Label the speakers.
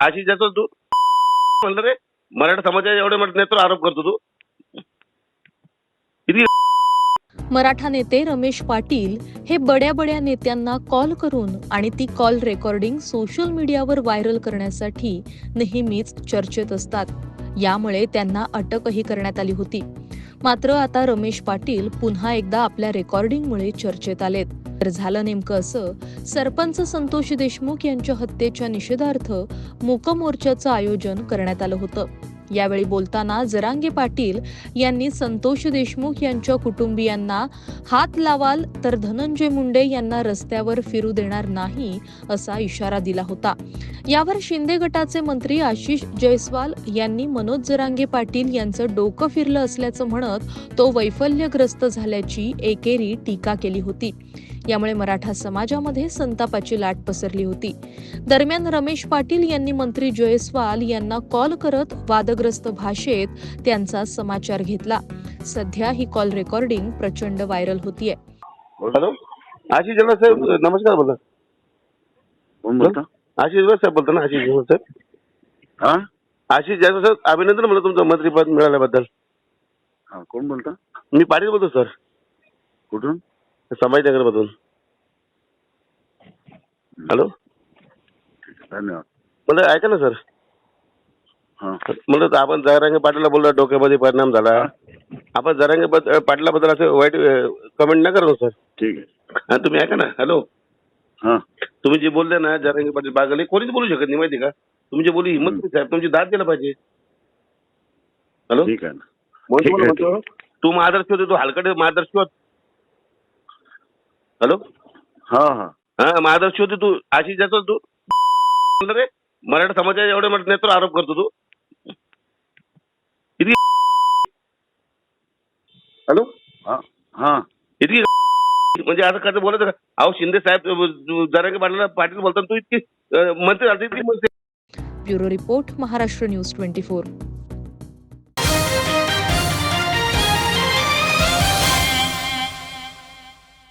Speaker 1: अशी ज्याचं तू म्हणलं रे मराठा समाजाचे एवढे नेत्र आरोप करतो तू.
Speaker 2: मराठा नेते रमेश पाटील हे बड्या बड्या नेत्यांना कॉल करून आणि ती कॉल रेकॉर्डिंग सोशल मीडियावर व्हायरल करण्यासाठी नेहमीच चर्चेत असतात. यामुळे त्यांना अटकही करण्यात आली होती. मात्र आता रमेश पाटील पुन्हा एकदा आपल्या रेकॉर्डिंगमुळे चर्चेत आलेत. तर झालं नेमकं असं. सरपंच संतोष देशमुख यांच्या हत्येच्या निषेधार्थ मूक मोर्चाचं आयोजन करण्यात आलं होतं. यावेळी बोलताना जरांगे पाटील यांनी संतोष देशमुख यांच्या कुटुंबियांना हात लावाल तर धनंजय मुंडे यांना रस्त्यावर फिरू देणार नाही असा इशारा दिला होता. यावर शिंदे गटाचे मंत्री आशिष जयस्वाल यांनी मनोज जरांगे पाटील यांचं डोकं फिरलं असल्याचं म्हणत तो वैफल्यग्रस्त झाल्याची एकेरी टीका केली होती. यामुळे मराठा समाजामध्ये संतापाची लाट पसरली होती. दरम्यान रमेश पाटील यांनी मंत्री जयस्वाल यांना कॉल करत वादग्रस्त भाषेत त्यांचा समाचार घेतला. सध्या ही कॉल रेकॉर्डिंग प्रचंड व्हायरल होतीये.
Speaker 1: हॅलो? आशिष जल्ला साहेब नमस्कार बोला.
Speaker 3: कोण बोलता?
Speaker 1: आशिष जल्ला साहेब बोलतो ना आशिष जल्ला साहेब?
Speaker 3: हा?
Speaker 1: आशिष जल्ला साहेब अभिनंदन म्हणलं तुमचं मंत्रीपद मिळाल्याबद्दल.
Speaker 3: हा कोण बोलता?
Speaker 1: मी पाटील बोलतो सर.
Speaker 3: कुठून?
Speaker 1: संभाजीनगरमधून हॅलो?
Speaker 3: ठीक आहे धन्यवाद.
Speaker 1: म्हणलं ऐका ना सर.
Speaker 3: हा.
Speaker 1: म्हणलं आपण जरांगे पाटीलला बोललो डोक्यामध्ये परिणाम झाला. आपण जरांगे बद- पाटलाबद्दल असं वाईट कमेंट नका करू सर.
Speaker 3: ठीक आहे.
Speaker 1: हा तुम्ही ऐका ना. हॅलो?
Speaker 3: हा.
Speaker 1: तुम्ही जे बोलले ना जरांगे पाटील बागले कोणीच बोलू शकत नाही माहिती का? तुमची बोली हिंमत नाही साहेब. तुमची दाद दिला पाहिजे. हॅलो?
Speaker 3: ठीक आहे ना.
Speaker 1: म्हणून
Speaker 3: ठीक आहे,
Speaker 1: तुम्हाला म्हणतो, तू महादर्शी होते तू हलकडे महादर्शी होत. हॅलो?
Speaker 3: हा हा.
Speaker 1: हा महादर्शी होते तू. आशिष जातो तू? रे मराठा समाजाचे एवढे मोठे नेत्र आरोप करतो तू. किती हॅलो?
Speaker 3: हा. हा.
Speaker 1: इतकी म्हणजे आता कसं बोलत का अहो शिंदे साहेब जरांगे पाटील पाटील बोलताना तू इतकी मंत्री झाली इतकी. मंत्री
Speaker 2: bureau report Maharashtra news twenty four.